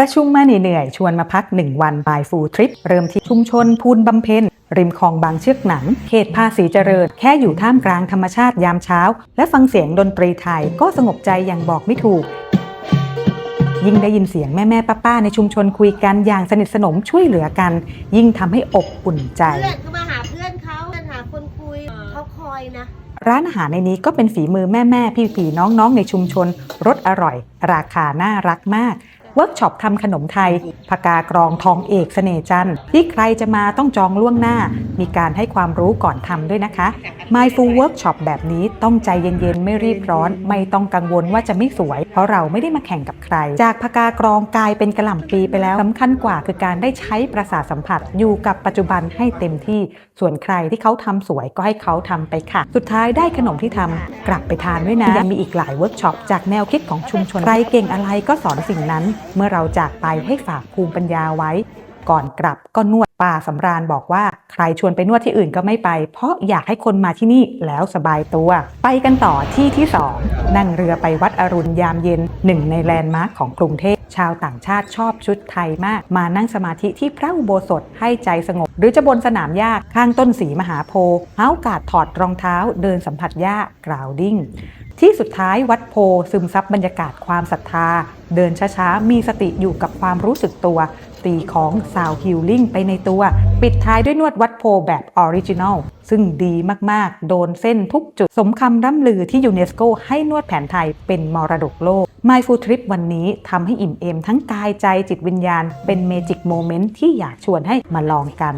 ประชุมมาเหนื่อยๆชวนมาพัก 1 วันบายฟูทริป เริ่มที่ชุมชนพูนบำเพ็ญริมคลองบางเชือกหนัง เขตภาษีเจริญ แค่อยู่ท่ามกลางธรรมชาติยามเช้า และฟังเสียงดนตรีไทยก็สงบใจอย่างบอกไม่ถูก ยิ่งได้ยินเสียงแม่แม่ป้าป้าๆในชุมชนคุยกันอย่างสนิทสนมช่วยเหลือกัน ยิ่งทำให้อบอุ่นใจ เพื่อนก็มาหาเพื่อนเขาเพื่อนหาคนคุยเขาคอยนะ ร้านอาหารในนี้ก็เป็นฝีมือแม่แม่พี่พี่ๆน้องๆในชุมชนรสอร่อย ราคาน่ารักมาก เวิร์กช็อปทำขนมไทยผกากรองทองเอกเสน่จันทร์ที่ใครจะมาต้องจองล่วงหน้า มีการให้ความรู้ก่อนทำด้วยนะคะ Mindful Workshop แบบนี้ต้องใจเย็นๆ ไม่รีบร้อน ไม่ต้องกังวลว่าจะไม่สวย เพราะเราไม่ได้มาแข่งกับใคร จากผกากรองกลายเป็นกระหล่ำปีไปแล้วสำคัญกว่าคือการได้ใช้ประสาทสัมผัสอยู่กับปัจจุบันให้เต็มที่ ส่วนใครที่เขาทำสวยก็ให้เขาทำไปค่ะ สุดท้ายได้ขนมที่ทำกลับไปทานด้วยนะยังมีอีกหลายเวิร์กช็อปจากแนวคิดของชุมชนใครเก่งอะไรก็สอนสิ่งนั้น เมื่อเราจากไปให้ฝากภูมิปัญญาไว้ ก่อนกลับก็นวดป่าสำราญบอกว่าใครชวนไปนวดที่อื่นก็ไม่ไป เพราะอยากให้คนมาที่นี่แล้วสบายตัว ไปกันต่อที่ที่ 2 นั่งเรือไปวัดอรุณยามเย็นหนึ่งในแลนด์มาร์คของกรุงเทพชาวต่างชาติชอบชุดไทยมาก มานั่งสมาธิที่พระอุโบสถให้ใจสงบ หรือจะบนสนามหญ้าข้างต้นสีมหาโพธิ์หากาสถอดรองเท้า เดินสัมผัสหญ้ากราวดิ้งที่สุดท้ายวัดโพซึมซับบรรยากาศความศรัทธา เดินช้าๆ มีสติอยู่กับความรู้สึกตัว ตีของซาวฮิลลิ่งไปในตัว ปิดท้ายด้วยนวดวัดโพแบบออริจินอล ซึ่งดีมากๆ โดนเส้นทุกจุด สมคำร่ำลือที่ยูเนสโกให้นวดแผนไทยเป็นมรดกโลก My Food Trip วันนี้ทำให้อิ่มเอมทั้งกายใจจิตวิญญาณ เป็นเมจิกโมเมนต์ที่อยากชวนให้มาลองกัน